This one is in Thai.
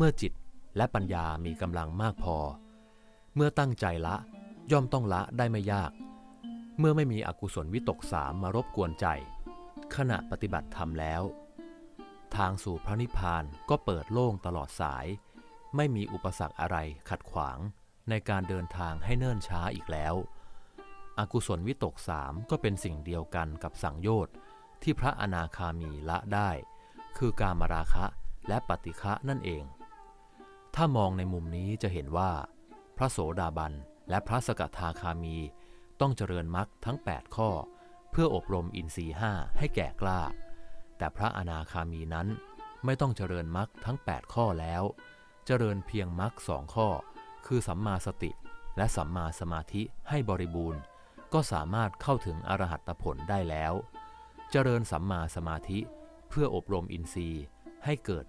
เมื่อจิตและปัญญามีกำลังมากพอ เมื่อตั้งใจละย่อมต้องละได้ไม่ยาก เมื่อไม่มีอกุศลวิตกสามมารบกวนใจ ขณะปฏิบัติธรรมแล้ว ทางสู่พระนิพพานก็เปิดโล่งตลอดสาย ไม่มีอุปสรรคอะไรขัดขวางในการเดินทางให้เนิ่นช้าอีกแล้ว อกุศลวิตกสามก็เป็นสิ่งเดียวกันกับสังโยชน์ที่พระอนาคามีละได้ คือการมราคะและปฏิฆะนั่นเอง ถ้ามองในมุมนี้จะเห็นว่า พระโสดาบันและพระสกทาคามี ต้องเจริญมรรคทั้ง 8 ข้อ เพื่ออบรมอินทรีห้าให้แก่กล้า แต่พระอนาคามีนั้นไม่ต้องเจริญมรรคทั้ง 8 ข้อแล้ว เจริญเพียงมรรคสองข้อ คือสัมมาสติและสัมมาสมาธิให้บริบูรณ์ ก็สามารถเข้าถึงอรหัตผลได้แล้ว เจริญสัมมาสมาธิเพื่ออบรมอินทรีย์ให้เกิด